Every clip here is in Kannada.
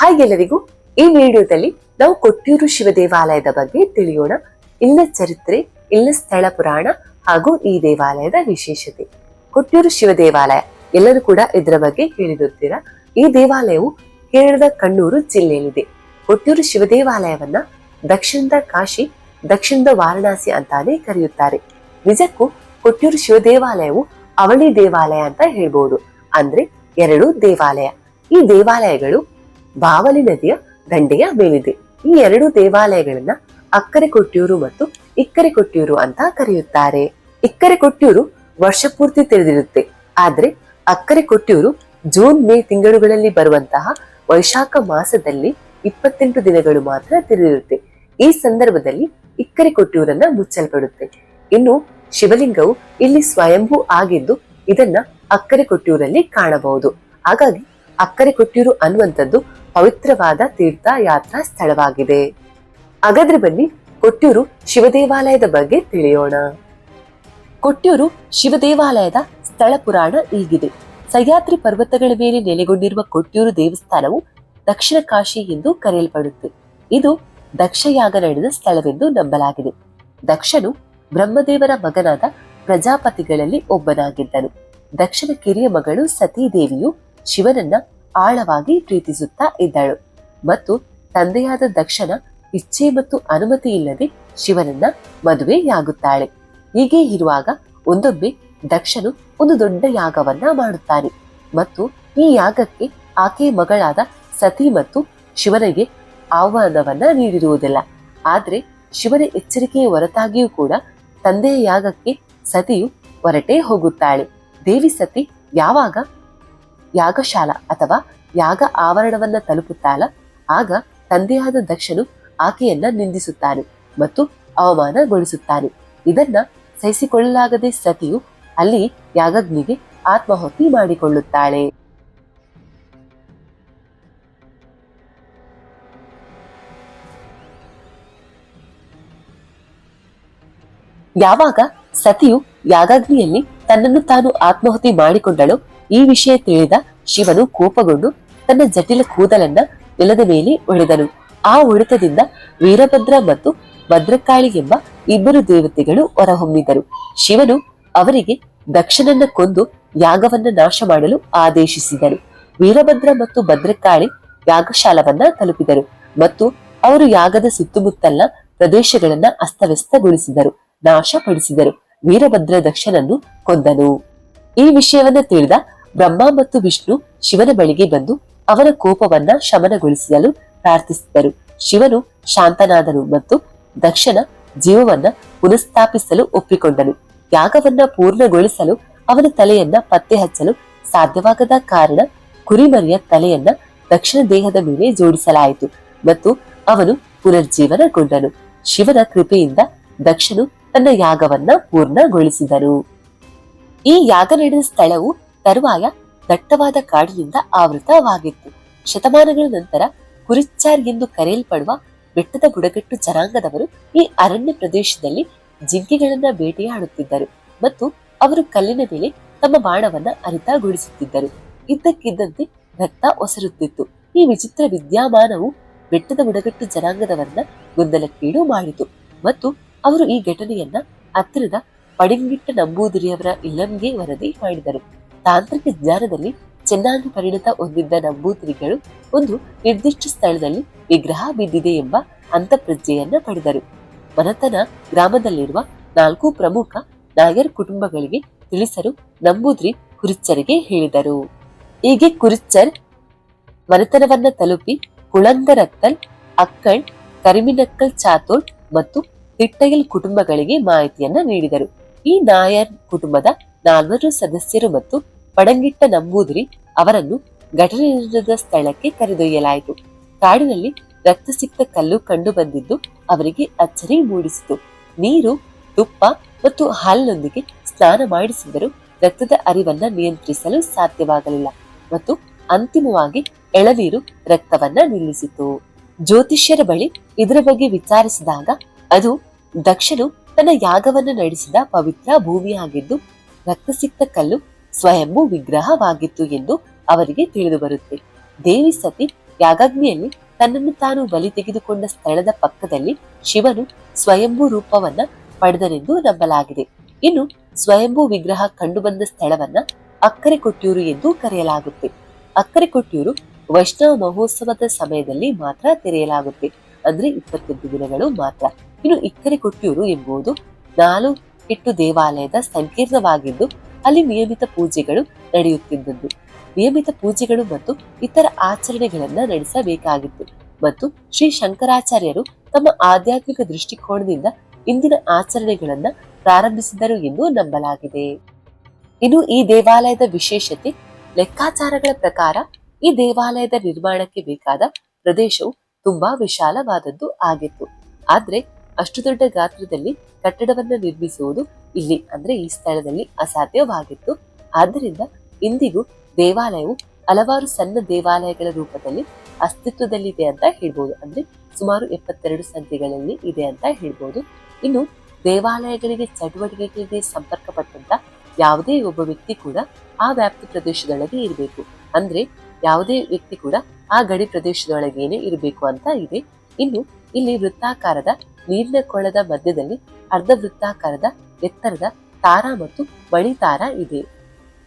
ಹಾಯ್ ಎಲ್ಲರಿಗೂ. ಈ ವಿಡಿಯೋದಲ್ಲಿ ನಾವು ಕೊಟ್ಟೂರು ಶಿವ ದೇವಾಲಯದ ಬಗ್ಗೆ ತಿಳಿಯೋಣ. ಇಲ್ಲ ಚರಿತ್ರೆ ಇಲ್ಲ ಸ್ಥಳ ಪುರಾಣ ಹಾಗೂ ಈ ದೇವಾಲಯದ ವಿಶೇಷತೆ. ಕೊಟ್ಟೂರು ಶಿವ ದೇವಾಲಯ ಎಲ್ಲರೂ ಕೂಡ ಇದರ ಬಗ್ಗೆ ಕೇಳಿರುತ್ತೀರಾ? ಈ ದೇವಾಲಯವು ಕೇರಳದ ಕಣ್ಣೂರು ಜಿಲ್ಲೆಯಲ್ಲಿದೆ. ಕೊಟ್ಟೂರು ಶಿವ ದೇವಾಲಯವನ್ನ ದಕ್ಷಿಣದ ಕಾಶಿ, ದಕ್ಷಿಣದ ವಾರಣಾಸಿ ಅಂತಾನೆ ಕರೆಯುತ್ತಾರೆ. ನಿಜಕ್ಕೂ ಕೊಟ್ಟೂರು ಶಿವ ದೇವಾಲಯವು ಅವಳಿ ದೇವಾಲಯ ಅಂತ ಹೇಳ್ಬೋದು. ಅಂದ್ರೆ ಎರಡು ದೇವಾಲಯ. ಈ ದೇವಾಲಯಗಳು ಬಾವಲಿ ನದಿಯ ದಂಡೆಯ ಮೇಲಿದೆ. ಈ ಎರಡು ದೇವಾಲಯಗಳನ್ನ ಅಕ್ಕರೆ ಕೊಟ್ಟಿಯೂರು ಮತ್ತು ಇಕ್ಕರೆ ಕೊಟ್ಟಿಯೂರು ಅಂತ ಕರೆಯುತ್ತಾರೆ. ಇಕ್ಕರೆ ಕೊಟ್ಟಿಯೂರು ವರ್ಷ ಪೂರ್ತಿ ತೆರೆದಿರುತ್ತೆ ಆದ್ರೆ ಅಕ್ಕರೆ ಕೊಟ್ಟಿಯೂರು ಜೂನ್, ಮೇ ತಿಂಗಳುಗಳಲ್ಲಿ ಬರುವಂತಹ ವೈಶಾಖ ಮಾಸದಲ್ಲಿ ಇಪ್ಪತ್ತೆಂಟು ದಿನಗಳು ಮಾತ್ರ ತೆರೆದಿರುತ್ತೆ ಈ ಸಂದರ್ಭದಲ್ಲಿ ಇಕ್ಕರೆ ಕೊಟ್ಟಿಯೂರನ್ನ ಮುಚ್ಚಲ್ಪಡುತ್ತೆ. ಇನ್ನು ಶಿವಲಿಂಗವು ಇಲ್ಲಿ ಸ್ವಯಂಭೂ ಆಗಿದ್ದು ಇದನ್ನ ಅಕ್ಕರೆ ಕೊಟ್ಟಿಯೂರಲ್ಲಿ ಕಾಣಬಹುದು. ಹಾಗಾಗಿ ಅಕ್ಕರೆ ಕೊಟ್ಟಿಯೂರು ಅನ್ನುವಂಥದ್ದು ಪವಿತ್ರವಾದ ತೀರ್ಥ ಯಾತ್ರಾ ಸ್ಥಳವಾಗಿದೆ ಹಾಗಾದ್ರೆ ಬನ್ನಿ ಕೊಟ್ಟೂರು ಶಿವ ದೇವಾಲಯದ ಬಗ್ಗೆ ತಿಳಿಯೋಣ. ಕೊಟ್ಟೂರು ಶಿವ ದೇವಾಲಯದ ಸ್ಥಳ ಪುರಾಣ ಹೀಗಿದೆ. ಸಹ್ಯಾದ್ರಿ ಪರ್ವತಗಳ ಮೇಲೆ ನೆಲೆಗೊಂಡಿರುವ ಕೊಟ್ಟೂರು ದೇವಸ್ಥಾನವು ದಕ್ಷಿಣ ಕಾಶಿ ಎಂದು ಕರೆಯಲ್ಪಡುತ್ತೆ. ಇದು ದಕ್ಷಯಾಗ ನಡೆದ ಸ್ಥಳವೆಂದು ನಂಬಲಾಗಿದೆ. ದಕ್ಷನು ಬ್ರಹ್ಮದೇವರ ಮಗನಾದ ಪ್ರಜಾಪತಿಗಳಲ್ಲಿ ಒಬ್ಬನಾಗಿದ್ದನು. ದಕ್ಷನ ಕಿರಿಯ ಮಗಳು ಸತೀದೇವಿಯು ಶಿವನನ್ನ ಆಳವಾಗಿ ಪ್ರೀತಿಸುತ್ತಾ ಇದ್ದಳು. ಮತ್ತು ತಂದೆಯಾದ ದಕ್ಷನ ಇಚ್ಛೆ ಮತ್ತು ಅನುಮತಿ ಇಲ್ಲದೆ ಶಿವನನ್ನ ಮದುವೆಯಾಗುತ್ತಾಳೆ. ಹೀಗೆ ಇರುವಾಗ ಒಂದೊಮ್ಮೆ ದಕ್ಷನು ಒಂದು ದೊಡ್ಡ ಯಾಗವನ್ನ ಮಾಡುತ್ತಾನೆ. ಮತ್ತು ಈ ಯಾಗಕ್ಕೆ ಆಕೆಯ ಮಗಳಾದ ಸತಿ ಮತ್ತು ಶಿವನಿಗೆ ಆಹ್ವಾನವನ್ನ ನೀಡಿರುವುದಿಲ್ಲ. ಆದ್ರೆ ಶಿವನ ಎಚ್ಚರಿಕೆಯ ಹೊರತಾಗಿಯೂ ಕೂಡ ತಂದೆಯ ಯಾಗಕ್ಕೆ ಸತಿಯು ಹೊರಟೇ ಹೋಗುತ್ತಾಳೆ. ದೇವಿ ಸತಿ ಯಾವಾಗ ಯಾಗಶಾಲ ಅಥವಾ ಯಾಗ ಆವರಣವನ್ನ ತಲುಪುತ್ತಾಳ, ಆಗ ತಂದೆಯಾದ ದಕ್ಷನು ಆಕೆಯನ್ನ ನಿಂದಿಸುತ್ತಾನೆ ಮತ್ತು ಅವಮಾನಗೊಳಿಸುತ್ತಾನೆ. ಇದನ್ನ ಸಹಿಸಿಕೊಳ್ಳಲಾಗದೆ ಸತಿಯು ಅಲ್ಲಿ ಯಾಗಗ್ನಿಗೆ ಆತ್ಮಹತ್ಯೆ ಮಾಡಿಕೊಳ್ಳುತ್ತಾಳೆ. ಯಾವಾಗ ಸತಿಯು ಯಾಗಾಗ್ನಿಯಲ್ಲಿ ತನ್ನನ್ನು ತಾನು ಆತ್ಮಹತ್ಯೆ ಮಾಡಿಕೊಂಡಳು ಈ ವಿಷಯ ತಿಳಿದ ಶಿವನು ಕೋಪಗೊಂಡು ತನ್ನ ಜಟಿಲ ಕೂದಲನ್ನ ನೆಲದ ಮೇಲೆ ಒಡೆದನು. ಆ ಒಡೆತದಿಂದ ವೀರಭದ್ರ ಮತ್ತು ಭದ್ರಕಾಳಿ ಎಂಬ ಇಬ್ಬರು ದೇವತೆಗಳು ಹೊರಹೊಮ್ಮಿದರು. ಶಿವನು ಅವರಿಗೆ ದಕ್ಷನನ್ನ ಕೊಂದು ಯಾಗವನ್ನ ನಾಶ ಮಾಡಲು ಆದೇಶಿಸಿದರು. ವೀರಭದ್ರ ಮತ್ತು ಭದ್ರಕಾಳಿ ಯಾಗಶಾಲವನ್ನ ತಲುಪಿದರು ಮತ್ತು ಅವರು ಯಾಗದ ಸುತ್ತಮುತ್ತಲ ಪ್ರದೇಶಗಳನ್ನ ಅಸ್ತವ್ಯಸ್ತಗೊಳಿಸಿದರು, ನಾಶಪಡಿಸಿದರು. ವೀರಭದ್ರ ದಕ್ಷನನ್ನು ಕೊಂದನು. ಈ ವಿಷಯವನ್ನ ತಿಳಿದ ಬ್ರಹ್ಮ ಮತ್ತು ವಿಷ್ಣು ಶಿವನ ಬಳಿಗೆ ಬಂದು ಅವರ ಕೋಪವನ್ನ ಶಮನಗೊಳಿಸಲು ಪ್ರಾರ್ಥಿಸಿದರು. ಶಿವನು ಶಾಂತನಾದನು ಮತ್ತು ದಕ್ಷನ ಜೀವವನ್ನ ಪುನಃಸ್ಥಾಪಿಸಲು ಒಪ್ಪಿಕೊಂಡನು. ಯಾಗವನ್ನ ಪೂರ್ಣಗೊಳಿಸಲು ಅವನ ತಲೆಯನ್ನ ಪತ್ತೆ ಹಚ್ಚಲು ಸಾಧ್ಯವಾಗದ ಕಾರಣ ಕುರಿಮರಿಯ ತಲೆಯನ್ನ ದಕ್ಷಿಣ ದೇಹದ ಮೇಲೆ ಜೋಡಿಸಲಾಯಿತು ಮತ್ತು ಅವನು ಪುನರ್ಜೀವನಗೊಂಡನು. ಶಿವನ ಕೃಪೆಯಿಂದ ದಕ್ಷನು ತನ್ನ ಯಾಗವನ್ನ ಪೂರ್ಣಗೊಳಿಸಿದನು. ಈ ಯಾಗ ನಡೆದ ಸ್ಥಳವು ತರುವಾಯ ದಟ್ಟವಾದ ಕಾಡಿನಿಂದ ಆವೃತವಾಗಿತ್ತು. ಶತಮಾನಗಳ ನಂತರ ಕುರಿಚಾರ್ ಎಂದು ಕರೆಯಲ್ಪಡುವ ಬೆಟ್ಟದ ಬುಡಗಟ್ಟು ಜನಾಂಗದವರು ಈ ಅರಣ್ಯ ಪ್ರದೇಶದಲ್ಲಿ ಜಿಂಕೆಗಳನ್ನ ಬೇಟೆಯಾಡುತ್ತಿದ್ದರು ಮತ್ತು ಅವರು ಕಲ್ಲಿನ ಮೇಲೆ ತಮ್ಮ ಬಾಣವನ್ನ ಅರಿತಗೊಳಿಸುತ್ತಿದ್ದರು ಇದ್ದಕ್ಕಿದ್ದಂತೆ ರಕ್ತ ಒಸರುತ್ತಿತ್ತು. ಈ ವಿಚಿತ್ರ ವಿದ್ಯಮಾನವು ಬೆಟ್ಟದ ಬುಡಗಟ್ಟು ಜನಾಂಗದವರನ್ನ ಗೊಂದಲಕ್ಕೀಡು ಮಾಡಿತು ಮತ್ತು ಅವರು ಈ ಘಟನೆಯನ್ನ ಹತ್ತಿರದ ಪಡಿಂಗಿಟ್ಟ ನಂಬೂದಿರಿಯವರ ಇಲ್ಲಂಗೆ ವರದಿ ಮಾಡಿದರು. ತಾಂತ್ರಿಕ ಜ್ಞಾನದಲ್ಲಿ ಚೆನ್ನಾಗಿ ಪರಿಣತ ಹೊಂದಿದ್ದ ನಂಬೂತಿರಿಗಳು ಒಂದು ನಿರ್ದಿಷ್ಟ ಸ್ಥಳದಲ್ಲಿ ವಿಗ್ರಹ ಬಿದ್ದಿದೆ ಎಂಬ ಅಂತಪ್ರಜ್ಞೆಯನ್ನ ಪಡೆದರು. ಮನತನ ಗ್ರಾಮದಲ್ಲಿರುವ ನಾಲ್ಕು ಪ್ರಮುಖ ನಾಯರ್ ಕುಟುಂಬಗಳಿಗೆ ತಿಳಿಸಲು ನಂಬೂದ್ರಿ ಕುರಿಚ್ಚರಿಗೆ ಹೇಳಿದರು. ಹೀಗೆ ಕುರಿಚ್ಚರ್ ಮನೆತನವನ್ನ ತಲುಪಿ ಕುಳಂದರತ್ತಲ್, ಅಕ್ಕಳ್ ಕರಿಮಿನಕ್ಕಲ್ ಚಾತೋಳ್ ಮತ್ತು ತಿಟ್ಟಯಲ್ ಕುಟುಂಬಗಳಿಗೆ ಮಾಹಿತಿಯನ್ನ ನೀಡಿದರು. ಈ ನಾಯರ್ ಕುಟುಂಬದ ನಾಲ್ವರು ಸದಸ್ಯರು ಮತ್ತು ಪಡಂಗಿಟ್ಟ ನಂಬೂದಿರಿ ಅವರನ್ನು ಘಟನೆ ನಡೆದ ಸ್ಥಳಕ್ಕೆ ಕರೆದೊಯ್ಯಲಾಯಿತು. ಕಾಡಿನಲ್ಲಿ ರಕ್ತ ಸಿಕ್ತ ಕಲ್ಲು ಕಂಡು ಬಂದಿದ್ದು ಅವರಿಗೆ ಅಚ್ಚರಿ ಮೂಡಿಸಿತು. ನೀರು, ತುಪ್ಪ ಮತ್ತು ಹಾಲಿನೊಂದಿಗೆ ಸ್ನಾನ ಮಾಡಿಸಿದರೂ ರಕ್ತದ ಅರಿವನ್ನ ನಿಯಂತ್ರಿಸಲು ಸಾಧ್ಯವಾಗಲಿಲ್ಲ ಮತ್ತು ಅಂತಿಮವಾಗಿ ಎಳನೀರು ರಕ್ತವನ್ನ ನಿಲ್ಲಿಸಿತು. ಜ್ಯೋತಿಷ್ಯರ ಬಳಿ ಇದರ ಬಗ್ಗೆ ವಿಚಾರಿಸಿದಾಗ ಅದು ದಕ್ಷನು ತನ್ನ ಯಾಗವನ್ನು ನಡೆಸಿದ ಪವಿತ್ರ ಭೂಮಿಯಾಗಿದ್ದು ರಕ್ತಸಿಕ್ತ ಕಲ್ಲು ಸ್ವಯಂಭೂ ವಿಗ್ರಹವಾಗಿತ್ತು ಎಂದು ಅವರಿಗೆ ತಿಳಿದು ಬರುತ್ತೆ ದೇವಿ ಸತಿ ಯಾಗಾಗ್ನಿಯಲ್ಲಿ ತನ್ನನ್ನು ತಾನು ಬಲಿ ತೆಗೆದುಕೊಂಡ ಸ್ಥಳದ ಪಕ್ಕದಲ್ಲಿ ಶಿವನು ಸ್ವಯಂಭೂ ರೂಪವನ್ನ ಪಡೆದನೆಂದು ನಂಬಲಾಗಿದೆ. ಇನ್ನು ಸ್ವಯಂಭೂ ವಿಗ್ರಹ ಕಂಡುಬಂದ ಸ್ಥಳವನ್ನ ಅಕ್ಕರೆ ಕೊಟ್ಟಿಯೂರು ಎಂದು ಕರೆಯಲಾಗುತ್ತೆ. ಅಕ್ಕರೆ ಕೊಟ್ಟಿಯೂರು ವೈಷ್ಣವ ಮಹೋತ್ಸವದ ಸಮಯದಲ್ಲಿ ಮಾತ್ರ ತೆರೆಯಲಾಗುತ್ತೆ. ಅಂದ್ರೆ ಇಪ್ಪತ್ತೆಂಟು ದಿನಗಳು ಮಾತ್ರ. ಇನ್ನು ಇಕ್ಕರೆ ಕೊಟ್ಟಿಯೂರು ಎಂಬುದು ನಾಲ್ಕು ಇಟ್ಟು ದೇವಾಲಯದ ಸಂಕೀರ್ಣವಾಗಿದ್ದು ಅಲ್ಲಿ ನಿಯಮಿತ ಪೂಜೆಗಳು ನಡೆಯುತ್ತಿದ್ದದ್ದು ನಿಯಮಿತ ಪೂಜೆಗಳು ಮತ್ತು ಇತರ ಆಚರಣೆಗಳನ್ನ ನಡೆಸಬೇಕಾಗಿತ್ತು. ಮತ್ತು ಶ್ರೀ ಶಂಕರಾಚಾರ್ಯರು ತಮ್ಮ ಆಧ್ಯಾತ್ಮಿಕ ದೃಷ್ಟಿಕೋನದಿಂದ ಇಂದಿನ ಆಚರಣೆಗಳನ್ನ ಪ್ರಾರಂಭಿಸಿದರು ಎಂದು ನಂಬಲಾಗಿದೆ. ಇನ್ನು ಈ ದೇವಾಲಯದ ವಿಶೇಷತೆ, ಲೆಕ್ಕಾಚಾರಗಳ ಪ್ರಕಾರ ಈ ದೇವಾಲಯದ ನಿರ್ಮಾಣಕ್ಕೆ ಬೇಕಾದ ಪ್ರದೇಶವು ತುಂಬಾ ವಿಶಾಲವಾದದ್ದು ಆಗಿತ್ತು. ಆದ್ರೆ ಅಷ್ಟು ದೊಡ್ಡ ಗಾತ್ರದಲ್ಲಿ ಕಟ್ಟಡವನ್ನ ನಿರ್ಮಿಸುವುದು ಇಲ್ಲಿ ಅಂದ್ರೆ ಈ ಸ್ಥಳದಲ್ಲಿ ಅಸಾಧ್ಯವಾಗಿತ್ತು. ಆದ್ದರಿಂದ ಇಂದಿಗೂ ದೇವಾಲಯವು ಹಲವಾರು ಸಣ್ಣ ದೇವಾಲಯಗಳ ರೂಪದಲ್ಲಿ ಅಸ್ತಿತ್ವದಲ್ಲಿದೆ ಅಂತ ಹೇಳ್ಬೋದು. ಅಂದ್ರೆ ಸುಮಾರು ಎಪ್ಪತ್ತೆರಡು ಸಂಖ್ಯೆಗಳಲ್ಲಿ ಇದೆ ಅಂತ ಹೇಳ್ಬೋದು. ಇನ್ನು ದೇವಾಲಯಗಳಿಗೆ ಚಟುವಟಿಕೆಗಳಿಗೆ ಸಂಪರ್ಕಪಟ್ಟಂತ ಯಾವುದೇ ಒಬ್ಬ ವ್ಯಕ್ತಿ ಕೂಡ ಆ ವ್ಯಾಪ್ತಿ ಪ್ರದೇಶದೊಳಗೆ ಇರಬೇಕು. ಅಂದ್ರೆ ಯಾವುದೇ ವ್ಯಕ್ತಿ ಕೂಡ ಆ ಗಡಿ ಪ್ರದೇಶದೊಳಗೇನೆ ಇರಬೇಕು ಅಂತ ಇದೆ. ಇನ್ನು ಇಲ್ಲಿ ವೃತ್ತಾಕಾರದ ನೀರಿನ ಕೊಳದ ಮಧ್ಯದಲ್ಲಿ ಅರ್ಧ ವೃತ್ತಾಕಾರದ ಎತ್ತರದ ತಾರ ಮತ್ತು ಮಣಿತಾರ ಇದೆ.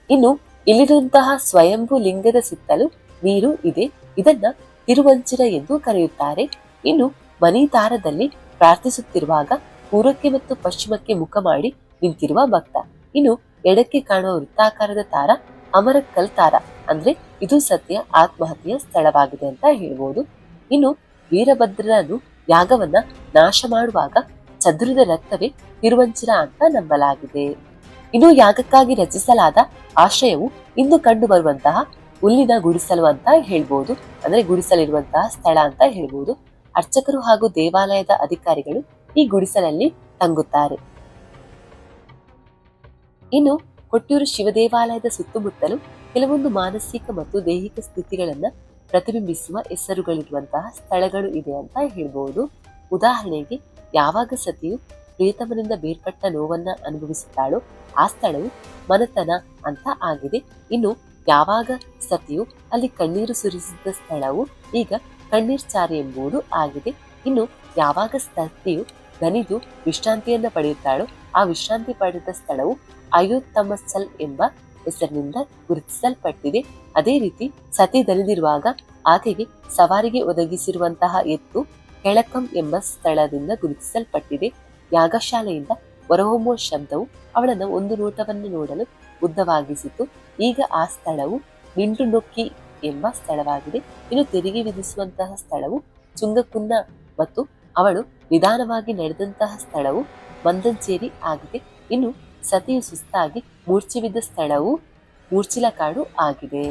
ಇನ್ನು ಇಲ್ಲಿರುವಂತಹ ಸ್ವಯಂಭೂ ಲಿಂಗದ ಸುತ್ತಲೂ ನೀರು ಇದೆ. ಇದನ್ನ ತಿರುವಂಚಿರ ಎಂದು ಕರೆಯುತ್ತಾರೆ. ಇನ್ನು ಮಣಿತಾರದಲ್ಲಿ ಪ್ರಾರ್ಥಿಸುತ್ತಿರುವಾಗ ಪೂರ್ವಕ್ಕೆ ಮತ್ತು ಪಶ್ಚಿಮಕ್ಕೆ ಮುಖ ಮಾಡಿ ನಿಂತಿರುವ ಭಕ್ತ. ಇನ್ನು ಎಡಕ್ಕೆ ಕಾಣುವ ವೃತ್ತಾಕಾರದ ತಾರ ಅಮರಕ್ಕಲ್ ತಾರ ಅಂದ್ರೆ ಇದು ಸತ್ಯ, ಆತ್ಮಹತ್ಯೆಯ ಸ್ಥಳವಾಗಿದೆ ಅಂತ ಹೇಳ್ಬೋದು. ಇನ್ನು ವೀರಭದ್ರನು ಯಾಗವನ್ನ ನಾಶ ಮಾಡುವಾಗ ಚದುರಿದ ರಕ್ತವೇ ತಿರುವಂಚಿರ ಅಂತ ನಂಬಲಾಗಿದೆ. ಇನ್ನು ಯಾಗಕ್ಕಾಗಿ ರಚಿಸಲಾದ ಆಶ್ರಯವು ಇಂದು ಕಂಡು ಬರುವಂತಹ ಹುಲ್ಲಿನ ಗುಡಿಸಲು ಅಂತ ಹೇಳ್ಬೋದು. ಅಂದ್ರೆ ಗುಡಿಸಲಿರುವಂತಹ ಸ್ಥಳ ಅಂತ ಹೇಳ್ಬೋದು. ಅರ್ಚಕರು ಹಾಗೂ ದೇವಾಲಯದ ಅಧಿಕಾರಿಗಳು ಈ ಗುಡಿಸಲಲ್ಲಿ ತಂಗುತ್ತಾರೆ. ಇನ್ನು ಕೊಟ್ಟೂರು ಶಿವ ದೇವಾಲಯದ ಸುತ್ತಮುತ್ತಲು ಕೆಲವೊಂದು ಮಾನಸಿಕ ಮತ್ತು ದೈಹಿಕ ಸ್ಥಿತಿಗಳನ್ನ ಪ್ರತಿಬಿಂಬಿಸುವ ಹೆಸರುಗಳಿರುವಂತಹ ಸ್ಥಳಗಳು ಇದೆ ಅಂತ ಹೇಳ್ಬಹುದು ಉದಾಹರಣೆಗೆ, ಯಾವಾಗ ಸತಿಯು ಪ್ರಿಯತಮನಿಂದ ಬೇರ್ಪಟ್ಟ ನೋವನ್ನ ಅನುಭವಿಸುತ್ತಾಳೋ ಆ ಸ್ಥಳವು ಮನತನ ಅಂತ ಆಗಿದೆ. ಇನ್ನು ಯಾವಾಗ ಸತಿಯು ಅಲ್ಲಿ ಕಣ್ಣೀರು ಸುರಿಸಿದ ಸ್ಥಳವು ಈಗ ಕಣ್ಣೀರ್ಚಾರಿ ಎಂಬುದು ಆಗಿದೆ. ಇನ್ನು ಯಾವಾಗ ಸತಿಯು ದನಿದು ವಿಶ್ರಾಂತಿಯನ್ನ ಪಡೆಯುತ್ತಾಳೋ ಆ ವಿಶ್ರಾಂತಿ ಪಡೆದ ಸ್ಥಳವು ಅಯೋತ್ತಮಸಲ್ ಎಂಬ ಹೆಸರಿನಿಂದ ಗುರುತಿಸಲ್ಪಟ್ಟಿದೆ. ಅದೇ ರೀತಿ ಸತಿ ದನಿದಿರುವಾಗ ಆಕೆಗೆ ಸವಾರಿಗೆ ಒದಗಿಸಿರುವಂತಹ ಎತ್ತು ಕೆಳಕಂ ಎಂಬ ಸ್ಥಳದಿಂದ ಗುರುತಿಸಲ್ಪಟ್ಟಿದೆ. ಯಾಗಶಾಲೆಯಿಂದ ಹೊರಹೊಮ್ಮುವ ಶಬ್ದವು ಅವಳನ್ನು ಒಂದು ನೋಟವನ್ನು ನೋಡಲು ಉದ್ದವಾಗಿಸಿತು. ಈಗ ಆ ಸ್ಥಳವು ನಿಂಡು ನೊಕ್ಕಿ ಎಂಬ ಸ್ಥಳವಾಗಿದೆ. ಇನ್ನು ತೆರಿಗೆ ವಿಧಿಸುವಂತಹ ಸ್ಥಳವು ಚುಂಗಕುನ್ನ ಮತ್ತು ಅವಳು ನಿಧಾನವಾಗಿ ನಡೆದಂತಹ ಸ್ಥಳವು ಮಂದಂಚೇರಿ ಆಗಿದೆ. ಇನ್ನು ಸತಿಯು ಸುಸ್ತಾಗಿ ಮೂರ್ಛೆ ಬಿದ್ದ ಸ್ಥಳವು ಮೂರ್ಛಿಲಕಾಡು ಆಗಿದೆ.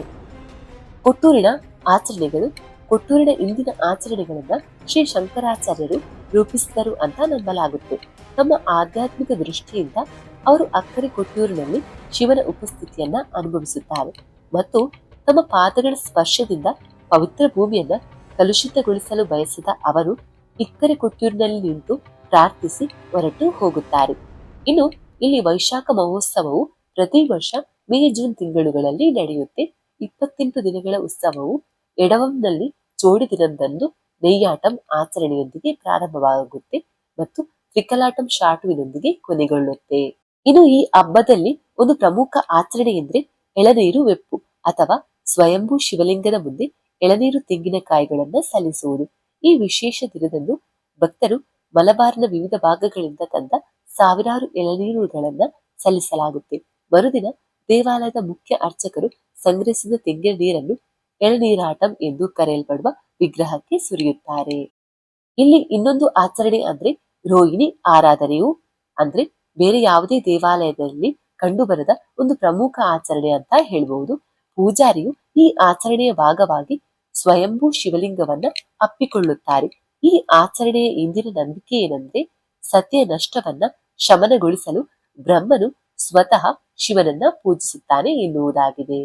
ಕೊಟ್ಟೂರಿನ ಆಚರಣೆಗಳು, ಕೊಟ್ಟೂರಿನ ಇಂದಿನ ಆಚರಣೆಗಳನ್ನ ಶ್ರೀ ಶಂಕರಾಚಾರ್ಯರು ರೂಪಿಸಿದರು ಅಂತ ನಂಬಲಾಗುತ್ತೆ. ತಮ್ಮ ಆಧ್ಯಾತ್ಮಿಕ ದೃಷ್ಟಿಯಿಂದ ಅವರು ಅಕ್ಕರೆ ಕೊಟ್ಟೂರಿನಲ್ಲಿ ಶಿವನ ಉಪಸ್ಥಿತಿಯನ್ನ ಅನುಭವಿಸುತ್ತಾರೆ ಮತ್ತು ತಮ್ಮ ಪಾದಗಳ ಸ್ಪರ್ಶದಿಂದ ಪವಿತ್ರ ಭೂಮಿಯನ್ನ ಕಲುಷಿತಗೊಳಿಸಲು ಬಯಸಿದ ಅವರು ಇಕ್ಕರೆ ಕೊಟ್ಟೂರಿನಲ್ಲಿ ನಿಂತು ಪ್ರಾರ್ಥಿಸಿ ಹೊರಟು ಹೋಗುತ್ತಾರೆ. ಇನ್ನು ಇಲ್ಲಿ ವೈಶಾಖ ಮಹೋತ್ಸವವು ಪ್ರತಿ ವರ್ಷ ಮೇ, ಜೂನ್ ತಿಂಗಳುಗಳಲ್ಲಿ ನಡೆಯುತ್ತೆ. ಇಪ್ಪತ್ತೆಂಟು ದಿನಗಳ ಉತ್ಸವವು ಎಡವಂನಲ್ಲಿ ಜೋಡಿ ದಿನದಂದು ನೆಯ್ಯಾಟಂ ಆಚರಣೆಯೊಂದಿಗೆ ಪ್ರಾರಂಭವಾಗುತ್ತೆ ಮತ್ತು ತ್ರಿಕಲಾಟಂ ಶಾಟುವಿನೊಂದಿಗೆ ಕೊನೆಗೊಳ್ಳುತ್ತೆ. ಇನ್ನು ಈ ಹಬ್ಬದಲ್ಲಿ ಒಂದು ಪ್ರಮುಖ ಆಚರಣೆ ಎಂದ್ರೆ ಎಳನೀರು ವೆಪ್ಪು ಅಥವಾ ಸ್ವಯಂಭೂ ಶಿವಲಿಂಗದ ಮುಂದೆ ಎಳನೀರು ತೆಂಗಿನಕಾಯಿಗಳನ್ನ ಸಲ್ಲಿಸುವುದು. ಈ ವಿಶೇಷ ದಿನದಂದು ಭಕ್ತರು ಮಲಬಾರ್ನ ವಿವಿಧ ಭಾಗಗಳಿಂದ ತಂದ ಸಾವಿರಾರು ಎಳನೀರುಗಳನ್ನ ಸಲ್ಲಿಸಲಾಗುತ್ತೆ. ಮರುದಿನ ದೇವಾಲಯದ ಮುಖ್ಯ ಅರ್ಚಕರು ಸಂಗ್ರಹಿಸಿದ ತೆಂಗಿನ ನೀರನ್ನು ಎಳನೀರಾಟಂ ಎಂದು ಕರೆಯಲ್ಪಡುವ ವಿಗ್ರಹಕ್ಕೆ ಸುರಿಯುತ್ತಾರೆ. ಇಲ್ಲಿ ಇನ್ನೊಂದು ಆಚರಣೆ ಅಂದ್ರೆ ರೋಹಿಣಿ ಆರಾಧನೆಯು. ಅಂದ್ರೆ ಬೇರೆ ಯಾವುದೇ ದೇವಾಲಯದಲ್ಲಿ ಕಂಡುಬರದ ಒಂದು ಪ್ರಮುಖ ಆಚರಣೆ ಅಂತ ಹೇಳ್ಬಹುದು. ಪೂಜಾರಿಯು ಈ ಆಚರಣೆಯ ಭಾಗವಾಗಿ ಸ್ವಯಂಭೂ ಶಿವಲಿಂಗವನ್ನ ಅಪ್ಪಿಕೊಳ್ಳುತ್ತಾರೆ. ಈ ಆಚರಣೆಯ ಇಂದಿನ ನಂಬಿಕೆ ಏನಂದ್ರೆ ಸತ್ಯ ನಷ್ಟವನ್ನ ಶಮನಗೊಳಿಸಲು ಬ್ರಹ್ಮನು ಸ್ವತಃ ಶಿವನನ್ನ ಪೂಜಿಸುತ್ತಾನೆ ಎನ್ನುವುದಾಗಿದೆ.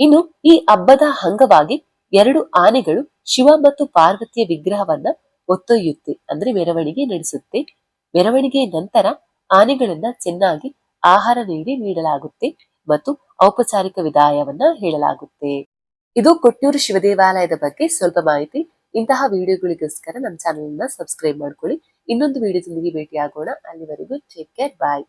ಇನ್ನು ಈ ಹಬ್ಬದ ಅಂಗವಾಗಿ ಎರಡು ಆನೆಗಳು ಶಿವ ಮತ್ತು ಪಾರ್ವತಿಯ ವಿಗ್ರಹವನ್ನ ಒತ್ತೊಯ್ಯುತ್ತೆ, ಅಂದ್ರೆ ಮೆರವಣಿಗೆ ನಡೆಸುತ್ತೆ. ಮೆರವಣಿಗೆಯ ನಂತರ ಆನೆಗಳನ್ನ ಚೆನ್ನಾಗಿ ಆಹಾರ ನೀಡಿ ನೀಡಲಾಗುತ್ತೆ ಮತ್ತು ಔಪಚಾರಿಕ ವಿದಾಯವನ್ನ ಹೇಳಲಾಗುತ್ತೆ. ಇದು ಕೊಟ್ಟೂರು ಶಿವ ದೇವಾಲಯದ ಬಗ್ಗೆ ಸ್ವಲ್ಪ ಮಾಹಿತಿ. ಇಂತಹ ವಿಡಿಯೋಗಳಿಗೋಸ್ಕರ ನಮ್ಮ ಚಾನೆಲ್ನ ಸಬ್ಸ್ಕ್ರೈಬ್ ಮಾಡ್ಕೊಳ್ಳಿ. ಇನ್ನೊಂದು ವಿಡಿಯೋದೊಂದಿಗೆ ಭೇಟಿಯಾಗೋಣ. ಅಲ್ಲಿವರೆಗೂ ಟೇಕ್ ಕೇರ್ ಬಾಯ್